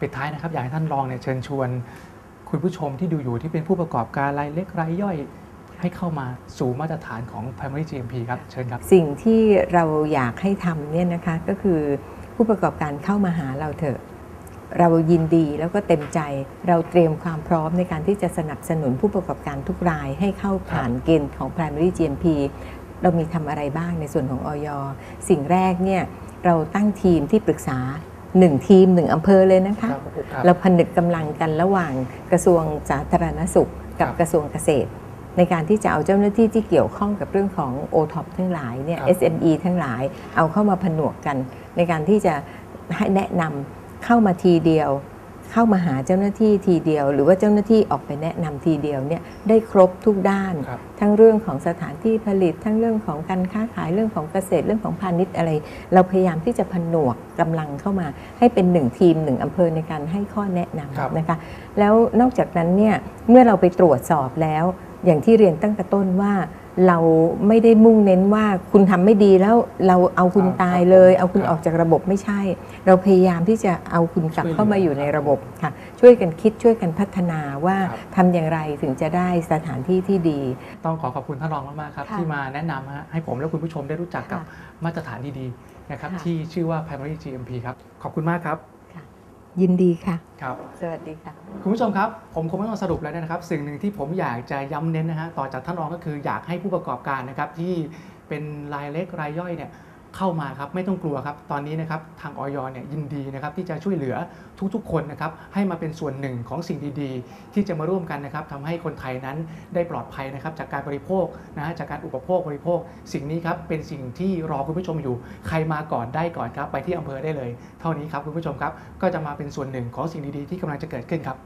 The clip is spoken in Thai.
ปิดท้ายนะครับอยากให้ท่านรองเนี่ยเชิญชวน คุณผู้ชมที่ดูอยู่ที่เป็นผู้ประกอบการรายเล็กรายย่อยให้เข้ามาสู่มาตรฐานของ Primary GMP ครับเชิญครับ สิ่งที่เราอยากให้ทำเนี่ยนะคะก็คือผู้ประกอบการเข้ามาหาเราเถอะ เรายินดีแล้วก็เต็มใจเราเตรียมความพร้อมในการที่จะสนับสนุนผู้ประกอบการทุกรายให้เข้าผ่านเกณฑ์ของ Primary GMP เรามีทำอะไรบ้างในส่วนของออยสิ่งแรกเนี่ยเราตั้งทีมที่ปรึกษา 1ทีม1อำเภอเลยนะคะครับครับเราผนึกกำลังกันระหว่างกระทรวงสาธารณสุขกับครับกระทรวงเกษตร ในการที่จะเอาเจ้าหน้าที่ที่เกี่ยวข้องกับเรื่องของ o t o p ทั้งหลายเนี่ยครับ SME ทั้งหลายเอาเข้ามาผนวกกัน ในการที่จะให้แนะนำเข้ามาทีเดียว เข้ามาหาเจ้าหน้าที่ทีเดียว หรือว่าเจ้าหน้าที่ออกไปแนะนำทีเดียวเนี่ยได้ครบทุกด้านครับทั้งเรื่องของสถานที่ผลิต ทั้งเรื่องของการค้าขายเรื่องของเกษตรเรื่องของพาณิชย์อะไร เราพยายามที่จะผนวกกำลังเข้ามา ให้เป็นหนึ่งทีมหนึ่งอำเภอในการให้ข้อแนะนครับำนะคะแล้วนอกจากนั้นเนี่ยเมื่อเราไปตรวจสอบแล้ว อย่างที่เรียนตั้งแต่ต้นว่า เราไม่ได้มุ่งเน้นว่าคุณทำไม่ดีแล้วเราเอาคุณครับตายเลย เอาคุณครับออกจากระบบไม่ใช่ เราพยายามที่จะเอาคุณกลับช่วยเหลือเข้ามาอยู่ในระบบค่ะ ช่วยกันคิดช่วยกันพัฒนาว่าครับทำอย่างไรถึงจะได้สถานที่ที่ดี ต้องขอขอบคุณท่านรองมากๆครับค่ะที่มาแนะนำฮะให้ผมและคุณผู้ชมได้รู้จักกับค่ะมาตรฐานดีๆนะครับค่ะที่ชื่อว่า Primary GMP ครับขอบคุณมากครับค่ะ ยินดีค่ะ ครับ สวัสดีค่ะ คุณผู้ชมครับ ผมคงไม่ต้องสรุปแล้วนะครับ สิ่งหนึ่งที่ผมอยากจะย้ำเน้นนะฮะต่อจากท่านรองก็คืออยากให้ผู้ประกอบการนะครับที่เป็นรายเล็กรายย่อยเนี่ย เข้ามาครับไม่ต้องกลัวครับ ตอนนี้นะครับทางออยเนี่ยยินดีนะครับที่จะช่วยเหลือทุกๆ คนนะครับให้มาเป็นส่วนหนึ่งของสิ่งดีๆ ที่จะมาร่วมกันนะครับทำให้คนไทยนั้นได้ปลอดภัยนะครับจากการบริโภคนะฮะจากการอุปโภคบริโภค สิ่งนี้ครับเป็นสิ่งที่รอคุณผู้ชมอยู่ ใครมาก่อนได้ก่อนครับไปที่อำเภอได้เลย เท่านี้ครับคุณผู้ชมครับก็จะมาเป็นส่วนหนึ่งของสิ่งดีๆ ที่กำลังจะเกิดขึ้นครับ